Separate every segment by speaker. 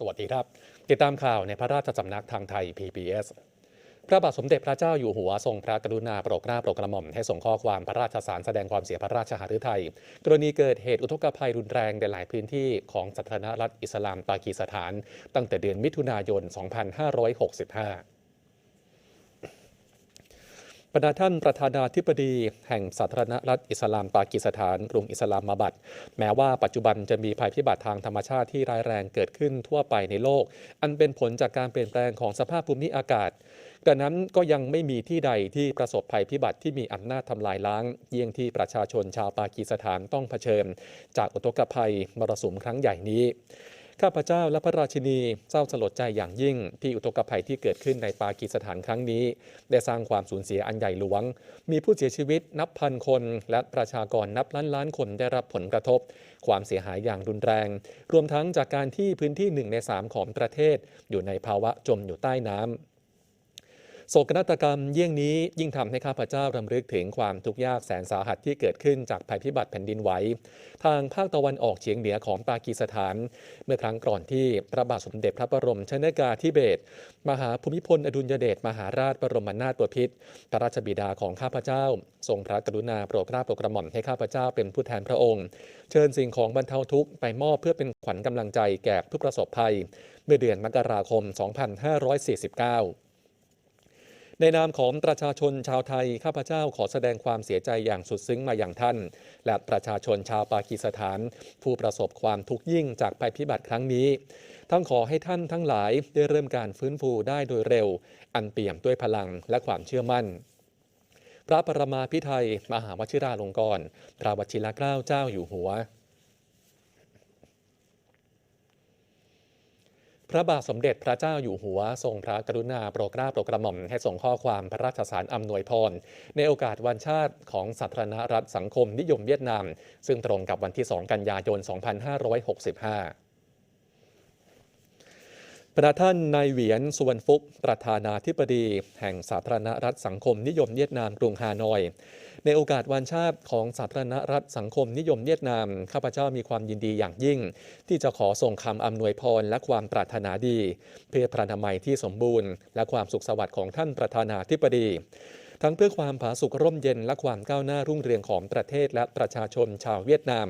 Speaker 1: สวัสดีครับ ติดตามข่าวในพระราชสำนักทางไทย PBS พระบาทสมเด็จพระเจ้าอยู่หัวทรงพระกรุณาโปรดเกล้าโปรดกระหม่อมให้ส่งข้อความพระราชสารแสดงความเสียพระราชหฤทัยกรณีเกิดเหตุอุทกภัยรุนแรงในหลายพื้นที่ของสาธารณรัฐอิสลามปากีสถาน ตั้งแต่เดือนมิถุนายน 2565 บรรดาท่านประธานาธิบดีแห่งสาธารณรัฐอิสลามปากีสถานกรุงอิสลามมาบัดแม้ว่าปัจจุบันจะมีภัยพิบัติทางธรรมชาติที่ร้ายแรงเกิดขึ้นทั่วไปในโลก อันเป็นผลจากการเปลี่ยนแปลงของสภาพภูมิอากาศแต่นั้นก็ยังไม่มีที่ใดที่ประสบภัยพิบัติที่มีอำนาจทำลายล้าง เยี่ยงที่ประชาชนชาวปากีสถานต้องเผชิญ จากอุทกภัยมรสุมครั้งใหญ่นี้ ข้าพเจ้าและพระราชินีเศร้าสลดใจอย่างยิ่ง ที่อุทกภัยที่เกิดขึ้นในปากีสถานครั้งนี้ ได้สร้างความสูญเสียอันใหญ่หลวง มีผู้เสียชีวิตนับพันคน และประชากรนับล้านล้านคนได้รับผลกระทบ ความเสียหายอย่างรุนแรง รวมทั้งจากการที่พื้นที่หนึ่งในสามของประเทศ อยู่ในภาวะจมอยู่ใต้น้ำ โศกนาฏกรรมเยี่ยงนี้ยิ่งทำให้ข้าพเจ้ารำลึกถึงความทุกข์ยากแสนสาหัสที่เกิดขึ้นจากภัยพิบัติแผ่นดินไหวทางภาคตะวันออกเฉียงเหนือของปากีสถาน เมื่อครั้งก่อนที่พระบาทสมเด็จพระบรมชนกาธิเบศรมหาภูมิพลอดุลยเดชมหาราชบรมนาถบพิตรพระราชบิดาของข้าพเจ้า ทรงพระกรุณาโปรดเกล้าโปรดกระหม่อมให้ข้าพเจ้าเป็นผู้แทนพระองค์ เชิญสิ่งของบรรเทาทุกข์ไปมอบเพื่อเป็นขวัญกำลังใจแก่ผู้ประสบภัย เมื่อเดือนมกราคม 2549 ในนามของประชาชนชาวไทย ข้าพเจ้าขอแสดงความเสียใจอย่างสุดซึ้งมาอย่างท่าน และประชาชนชาวปากีสถาน ผู้ประสบความทุกข์ยิ่งจากภัยพิบัติครั้งนี้ ทั้งขอให้ท่านทั้งหลายได้เริ่มการฟื้นฟูได้โดยเร็ว อันเปี่ยมด้วยพลังและความเชื่อมั่นพระปรมาพิไทยมหาวชิราลงกรณ์พระวชิรเกล้าเจ้าอยู่หัว พระบาทสมเด็จพระเจ้าอยู่หัว ทรงพระกรุณาโปรดเกล้าโปรดกระหม่อมให้ส่งข้อความพระราชสารอำนวยพร ในโอกาสวันชาติของสาธารณรัฐสังคมนิยมเวียดนาม ซึ่งตรงกับวันที่ 2 กันยายน 2565 พระท่านนายเหวียนสุวรรณฟุก ประธานาธิบดี แห่งสาธารณรัฐสังคมนิยมเวียดนามกรุงฮานอย ในโอกาสวันชาติของสาธารณรัฐสังคมนิยมเวียดนาม ข้าพเจ้ามีความยินดีอย่างยิ่ง ที่จะขอส่งคำอำนวยพรและความปรารถนาดี เพื่อพระนามัยที่สมบูรณ์ และความสุขสวัสดิ์ของท่านประธานาธิบดีทั้งเพื่อความผาสุกร่มเย็นและความก้าวหน้ารุ่งเรืองของประเทศและประชาชนชาวเวียดนาม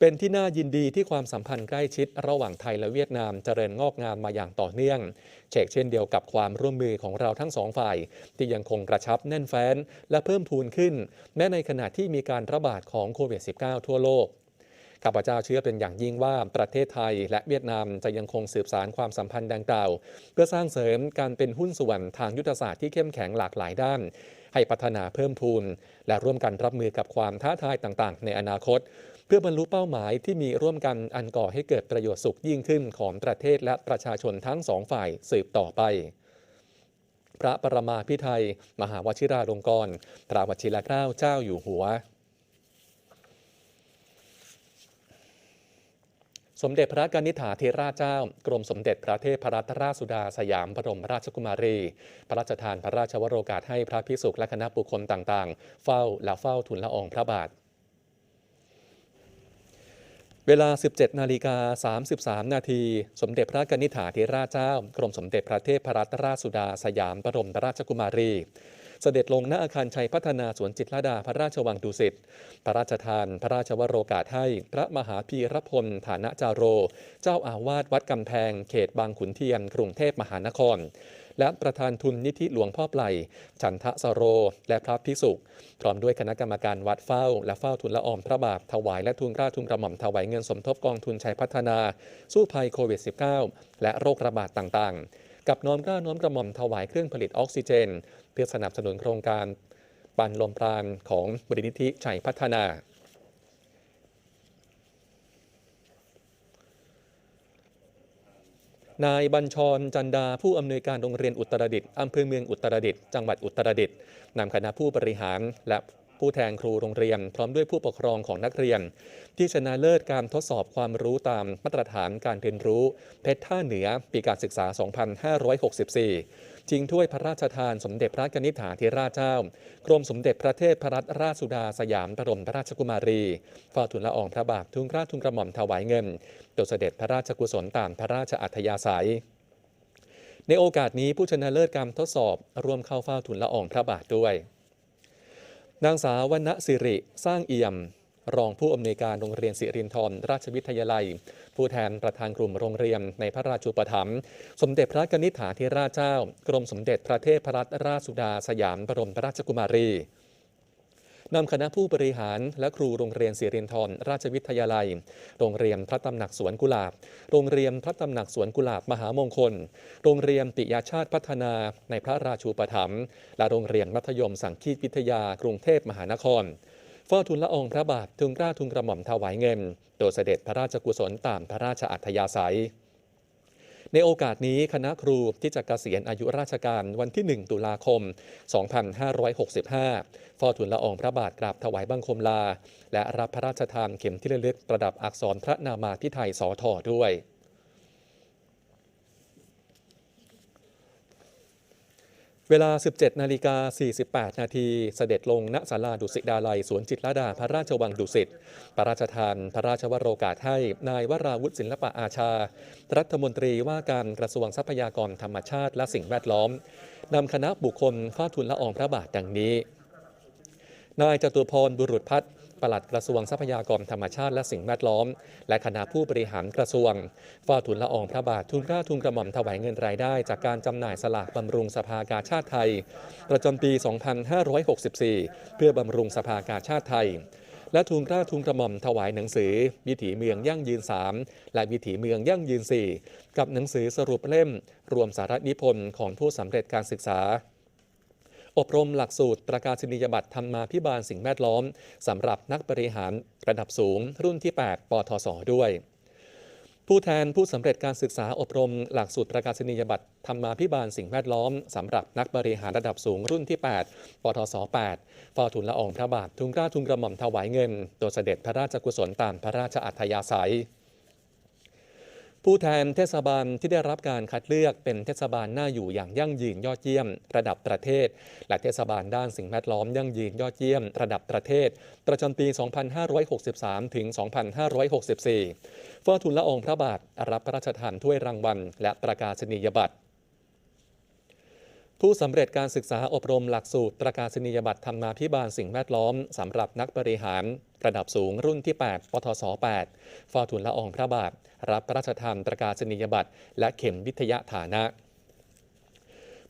Speaker 1: เป็นที่น่ายินดีที่ความสัมพันธ์ใกล้ชิดระหว่างไทยและเวียดนามเจริญงอกงามมาอย่างต่อเนื่อง เชกเช่นเดียวกับความร่วมมือของเราทั้งสองฝ่าย ที่ยังคงกระชับแน่นแฟ้น และเพิ่มพูนขึ้น แม้ในขณะที่มีการระบาดของโควิด -19 ทั่วโลกข้าพเจ้าเชื่อเป็นอย่างยิ่งว่าประเทศไทยและเวียดนามจะยังคงสืบสารความสัมพันธ์ดังกล่าว เพื่อสร้างเสริมการเป็นหุ้นส่วนทางยุทธศาสตร์ที่เข้มแข็งหลากหลายด้าน ให้พัฒนาเพิ่มพูน และร่วมกันรับมือกับความท้าทายต่างๆ ในอนาคต เพื่อบรรลุเป้าหมายที่มีร่วมกันอันก่อให้เกิดประโยชน์สุขยิ่งขึ้นของประเทศและประชาชนทั้งสองฝ่ายสืบต่อไป พระปรมาพิไทย มหาวชิราลงกรณ์พระวชิรเกล้าเจ้าอยู่หัวสมเด็จพระกนิษฐาเทราเจ้า กรมสมเด็จพระเทพรัตนราชสุดาสยามบรมราชกุมารี พระราชทานพระราชวโรกาสให้พระพิสุและคณะบุคคลต่างๆ เฝ้าและเฝ้าทุนละอองพระบาท เวลา 17 นาฬิกา 33 นาที สมเด็จพระกนิษฐาธิราชเจ้า กรมสมเด็จพระเทพรัตนราชสุดาสยามบรมราชกุมารี เสด็จลงณอาคารชัยพัฒนาสวนจิตรดาพระราชวังดุสิต พระราชทาน พระราชวโรกาสให้ พระมหาพีรพลฐานะจาโร เจ้าอาวาสวัดกำแพง เขตบางขุนเทียน กรุงเทพมหานคร และประธานทุนนิธิหลวงพ่อไพลฉันทะสโร และพระภิกษุ พร้อมด้วยคณะกรรมการวัดเฝ้า และเฝ้าทุนละออมพระบาทถวายและทุนกล้าทุนกระหม่อมถวายเงินสมทบกองทุนชัยพัฒนา สู้ภัยโควิด -19 และโรคระบาดต่างๆ กับน้อมกล้าน้อมกระหม่อมถวายเครื่องผลิตออกซิเจน เพื่อสนับสนุนโครงการปันลมปราณของบริณิธิชัยพัฒนา นายบัญชรจันดาผู้อำนวยการโรงเรียนอุตรดิตถ์อำเภอเมืองอุตรดิตถ์จังหวัดอุตรดิตถ์นำคณะผู้บริหารและ ผู้แทนครูโรงเรียน พร้อมด้วยผู้ปกครองของนักเรียน ที่ชนะเลิศการทดสอบความรู้ตามมาตรฐานการเรียนรู้ เพชรท่าเหนือปีการศึกษา 2564จิงถ้วยพระราชทานสมเด็จพระกนิษฐาธิราชเจ้ากรมสมเด็จพระเทพรัตนราชสุดาสยามบรมราชกุมารีฝ้าทูลละอองพระบาททุนกราชทุนกระหม่อมถวายเงินโดยเสด็จพระราชกุศลตามพระราชอัธยาศัยในโอกาสนี้ผู้ชนะเลิศการทดสอบร่วมเข้าเฝ้าทูลละอองพระบาทด้วย นางสาววรรณสิริสร้างเอี่ยม รองผู้อำนวยการโรงเรียนสิรินทรราชวิทยาลัย ผู้แทนประธานกลุ่มโรงเรียนในพระราชูปถัมภ์สมเด็จพระกนิษฐาธิราชเจ้า กรมสมเด็จพระเทพรัตนราชสุดาสยามบรมราชกุมารี นำคณะผู้บริหารและครูโรงเรียนสิรินธรราชวิทยาลัย โรงเรียนพระตำหนักสวนกุหลาบ โรงเรียนพระตำหนักสวนกุหลาบมหามงคล โรงเรียนปิยาชาติพัฒนาในพระราชูปถัมภ์และโรงเรียนมัธยมสังคีตวิทยากรุงเทพมหานครเฝ้าทุนละอองพระบาททุนกล้าทุนกระหม่อมถวายเงิน โดยเสด็จพระราชกุศลตามพระราชอัธยาศัย ในโอกาสนี้คณะครูที่จะเกษียณอายุราชการวันที่ 1 ตุลาคม 2565ฟอทุนละอองพระบาทกราบถวายบังคมลา และรับพระราชทานเข็มที่ระลึกประดับอักษรพระนามาพิไทยสอทอด้วย เวลา 17 นาฬิกา 48 นาที เสด็จลงณศาลาดุสิตดาลัย สวนจิตรดา พระราชวังดุสิต พระราชทาน พระราชวโรกาสให้ นายวราวุฒิศิลปะอาชา รัฐมนตรีว่าการกระทรวงทรัพยากรธรรมชาติและสิ่งแวดล้อม นำคณะบุคคลเฝ้าทุนละอองพระบาทดังนี้ นายจตุพรบุรุษพัฒน์ ปลัดกระทรวงทรัพยากรธรรมชาติและสิ่งแวดล้อม และคณะผู้บริหารกระทรวงฝ้าทุนละอองพระบาททุนกล้าทุนกระหม่อมถวายเงินรายได้ จากการจำหน่ายสลากบำรุงสภากาชาติไทย ประจำปี 2564 เพื่อบำรุงสภากาชาติไทยและทุนกล้าทุนกระหม่อมถวายหนังสือ วิถีเมืองยั่งยืน 3 และวิถีเมืองยั่งยืน 4 กับหนังสือสรุปเล่ม รวมสาระนิพนธ์ของผู้สำเร็จการศึกษา อบรมหลักสูตรประกาศนียบัตรธรรมาพิบาลสิ่งแวดล้อมสำหรับนักบริหารระดับสูง รุ่นที่ 8 ปทศด้วย ผู้แทนผู้สำเร็จการศึกษาอบรม หลักสูตรประกาศนียบัตรธรรมาพิบาลสิ่งแวดล้อมสำหรับนักบริหารระดับสูงรุ่นที่ 8 ปทศ8เฝ้าทุนละอองพระบาททุนกล้าทุนกระหม่อมถวายเงินโดยเสด็จพระราชกุศลตามพระราชอัธยาศัย ผู้แทนเทศบาลที่ได้รับการคัดเลือกเป็นเทศบาลน่าอยู่อย่างยั่งยืนยอดเยี่ยม ระดับประเทศ และเทศบาลด้านสิ่งแวดล้อมยั่งยืนยอดเยี่ยม ระดับประเทศ ประจำปี 2563 ถึง 2564เฝ้าทุนละอองพระบาท รับพระราชทานถ้วยรางวัล และประกาศนียบัตร ผู้สำเร็จการศึกษาอบรมหลักสูตรประกาศนียบัตรธรรมาพิบาลสิ่งแวดล้อมสำหรับนักบริหาร ระดับสูงรุ่นที่ 8 ปทศ 8ฟอทุนละอองพระบาท รับพระราชทานประกาศนียบัตรและเข็มวิทยาฐานะ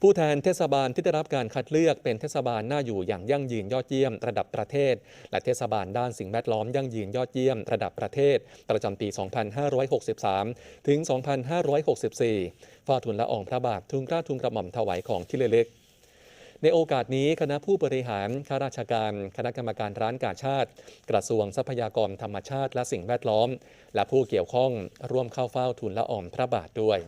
Speaker 1: ผู้แทนเทศบาลที่ได้รับการคัดเลือกเป็นเทศบาลน่าอยู่อย่างยั่งยืนยอดเยี่ยมระดับประเทศ และเทศบาลด้านสิ่งแวดล้อมยั่งยืนยอดเยี่ยมระดับประเทศ ประจำปี 2563 ถึง 2564ฝ้าทุนละอองพระบาททุนกล้าทุนกระหม่อมถวายของที่ระลึกในโอกาสนี้คณะผู้บริหารข้าราชการ คณะกรรมการร้านกาชาติ กระทรวงทรัพยากรธรรมชาติและสิ่งแวดล้อม และผู้เกี่ยวข้องร่วมเข้าเฝ้าทุนละอองพระบาทด้วย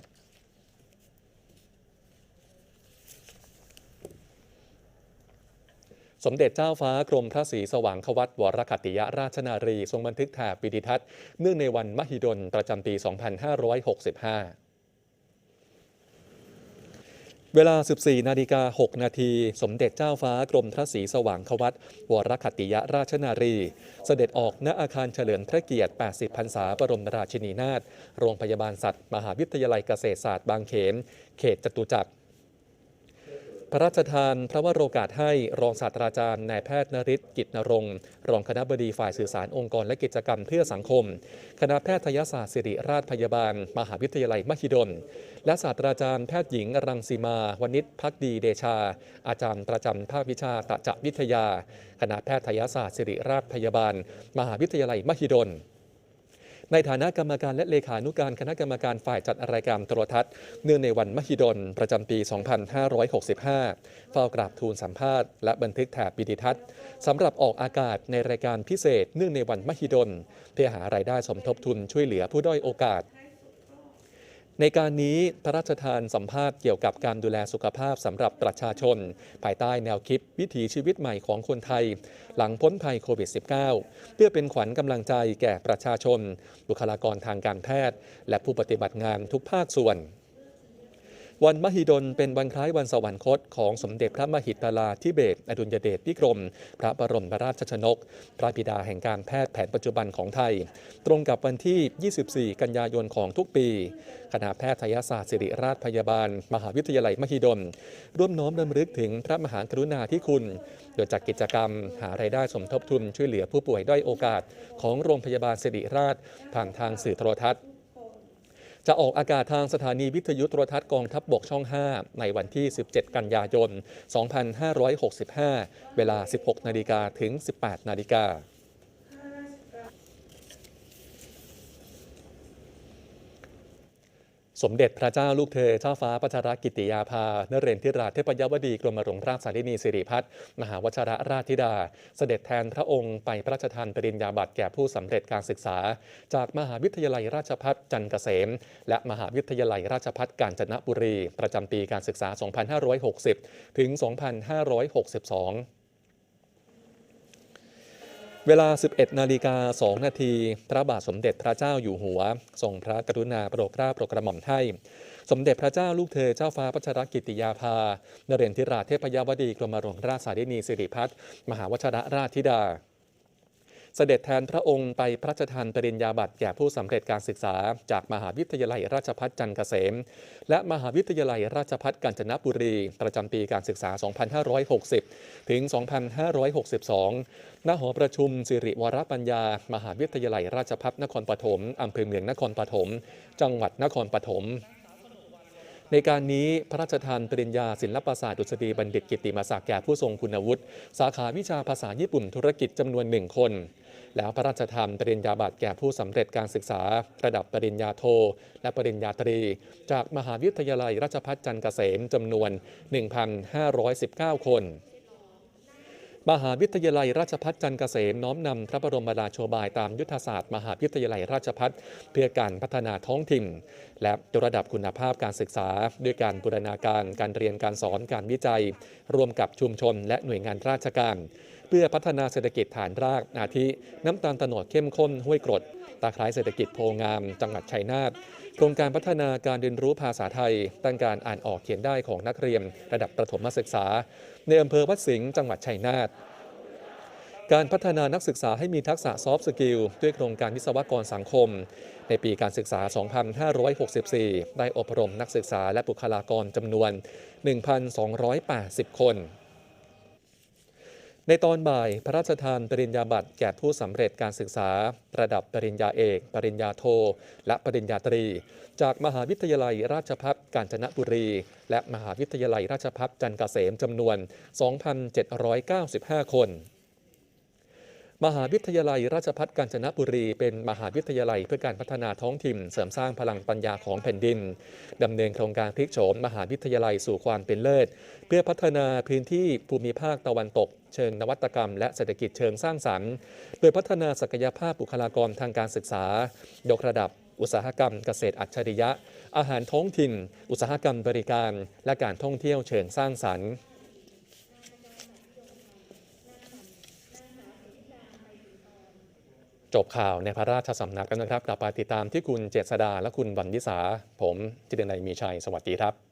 Speaker 1: สมเด็จเจ้าฟ้ากรมพระศรีสว่างควัตวรคตติยราชนารี ทรงบันทึกแถบปิติทัศน์เนื่องในวันมหิดลประจำปี 2565เวลา 14 นาฬิกา 6 นาที สมเด็จเจ้าฟ้ากรมพระศรีสว่างควัตวรคตติยราชนารี เสด็จออกณอาคารเฉลิมพระเกียรติ 80 พรรษาบรมราชินีนาถ โรงพยาบาลสัตว์ มหาวิทยาลัยเกษตรศาสตร์บางเขน เขตจตุจักร พระราชทานพระวโรกาสให้รองศาสตราจารย์นายแพทย์นริศกิจนรงค์รองคณะบดีฝ่ายสื่อสารองค์กรและกิจกรรมเพื่อสังคม คณะแพทยศาสตร์ศิริราชพยาบาล มหาวิทยาลัยมหิดล และศาสตราจารย์แพทย์หญิงรังสีมาวณิชพักดีเดชา อาจารย์ประจำภาควิชาตะจะวิทยา คณะแพทยศาสตร์ศิริราชพยาบาล มหาวิทยาลัยมหิดล ในฐานะกรรมการและเลขานุการคณะกรรมการฝ่ายจัดรายการโทรทัศน์ เนื่องในวันมหิดล ประจำปี 2565 เฝ้ากราบทูลสัมภาษณ์และบันทึกแถบปิติทัศน์สำหรับออกอากาศในรายการพิเศษ เนื่องในวันมหิดล เพื่อหารายได้สมทบทุนช่วยเหลือผู้ด้อยโอกาส ในการนี้พระราชทานสัมภาษณ์เกี่ยวกับการดูแลสุขภาพสำหรับประชาชน ภายใต้แนวคิดวิถีชีวิตใหม่ของคนไทย หลังพ้นภัยโควิด -19 เพื่อเป็นขวัญกำลังใจแก่ประชาชน บุคลากรทางการแพทย์ และผู้ปฏิบัติงานทุกภาคส่วน วันมหิดลเป็นวันคล้ายวันสวรรคตของสมเด็จพระมหิตลาธิเบศอดุลยเดชพิกรม พระบรมราชชนก พระบิดาแห่งการแพทย์แผนปัจจุบันของไทย ตรงกับวันที่ 24 กันยายนของทุกปี คณะแพทยศาสตร์ศิริราชพยาบาล มหาวิทยาลัยมหิดล ร่วมน้อมรำลึกถึงพระมหากรุณาธิคุณ โดยจัดกิจกรรม หารายได้สมทบทุนช่วยเหลือผู้ป่วยด้อยโอกาส ของโรงพยาบาลศิริราชผ่านทางสื่อโทรทัศน์ จะออกอากาศทางสถานีวิทยุโทรทัศน์กองทัพบบกช่อง 5 ในวันที่ 17 กันยายน 2565 เวลา 16 นาฬิกาถึง 18 นาฬิกา สมเด็จพระเจ้าลูกเธอเจ้าฟ้าพัชรกิติยาภาเนเรนทิราเทพยวดีกรมหลวงราชสารินีสิริพัฒน์มหาวชรราชธิดา เสด็จแทนพระองค์ไปพระราชทานปริญญาบัตรแก่ผู้สำเร็จการศึกษา จากมหาวิทยาลัยราชภัฏจันทร์เกษม และมหาวิทยาลัยราชภัฏกาญจนบุรี ประจำปีการศึกษา 2560 ถึง 2562 เวลา 11 นาฬิกา 2 นาที พระบาทสมเด็จพระเจ้าอยู่หัว ทรงพระกรุณาโปรดเกล้าโปรดกระหม่อมให้ สมเด็จพระเจ้าลูกเธอเจ้าฟ้าพัชรกิติยาภา นเรนทิราเทพยวดีกรมหลวงราชสารินีสิริพัฒน์มหาวชรราชธิดา เสด็จแทนพระองค์ไปพระราชทานปริญญาบัตรแก่ผู้สำเร็จการศึกษา จากมหาวิทยาลัยราชภัฏจันทร์เกษม และมหาวิทยาลัยราชภัฏกาญจนบุรี ประจำปีการศึกษา 2560 ถึง 2562 ณ หอประชุมสิริวรปัญญา มหาวิทยาลัยราชภัฏนครปฐมอำเภอเมืองนครปฐม จังหวัดนครปฐมในการนี้พระราชทานปริญญาศิลปศาสตร์ดุษฎีบัณฑิตกิตติมศักดิ์แก่ผู้ทรงคุณวุฒิ สาขาวิชาภาษาญี่ปุ่นธุรกิจจำนวนหนึ่งคน แล้วพระราชทานปริญญาบัตรแก่ผู้สำเร็จการศึกษาระดับปริญญาโท และปริญญาตรี จากมหาวิทยาลัยราชภัฏจันทร์เกษมจำนวน 1,519 คนมหาวิทยาลัยราชภัฏจันทร์เกษมน้อมนำพระบรมราโชบายตามยุทธศาสตร์มหาวิทยาลัยราชภัฏเพื่อการพัฒนาท้องถิ่น และยกระดับคุณภาพการศึกษา ด้วยการบูรณาการการเรียนการสอนการวิจัย รวมกับชุมชนและหน่วยงานราชการ เพื่อพัฒนาเศรษฐกิจฐานรากอาทิน้ำตาลตโนดเข้มข้นห้วยกรด ตาคล้ายเศรษฐกิจโพงาม จังหวัดชัยนาทโครงการพัฒนาการเรียนรู้ภาษาไทยตั้งการอ่านออกเขียนได้ของนักเรียน ระดับประถมศึกษา ในอำเภอวัดสิงห์จังหวัดชัยนาทการพัฒนานักศึกษาให้มีทักษะซอฟต์สกิลด้วยโครงการวิศวกรสังคม ในปีการศึกษา 2564 ได้อบรมนักศึกษาและบุคลากรจำนวน 1,280 คน ในตอนบ่ายพระราชทานปริญญาบัตรแก่ผู้สำเร็จการศึกษา ระดับปริญญาเอก ปริญญาโท และปริญญาตรี จากมหาวิทยาลัยราชภัฏกาญจนบุรี และมหาวิทยาลัยราชภัฏจันทเกษมจำนวน 2,795 คน มหาวิทยาลัยราชภัฏกาญจนบุรีเป็นมหาวิทยาลัยเพื่อการพัฒนาท้องถิ่นเสริมสร้างพลังปัญญาของแผ่นดินดำเนินโครงการพลิกโฉมมหาวิทยาลัยสู่ความเป็นเลิศ เพื่อพัฒนาพื้นที่ภูมิภาคตะวันตก เชิงนวัตกรรม และเศรษฐกิจเชิงสร้างสรรค์ โดยพัฒนาศักยภาพบุคลากรทางการศึกษา ยกระดับ อุตสาหกรรมเกษตรอัจฉริยะ อาหารท้องถิ่น อุตสาหกรรมบริการ และการท่องเที่ยวเชิงสร้างสรรค์ จบข่าวในพระราชสำนักกันนะครับ กลับไปติดตามที่คุณเจษดาและคุณวันวิสา ผมจิตรนัยมีชัย สวัสดีครับ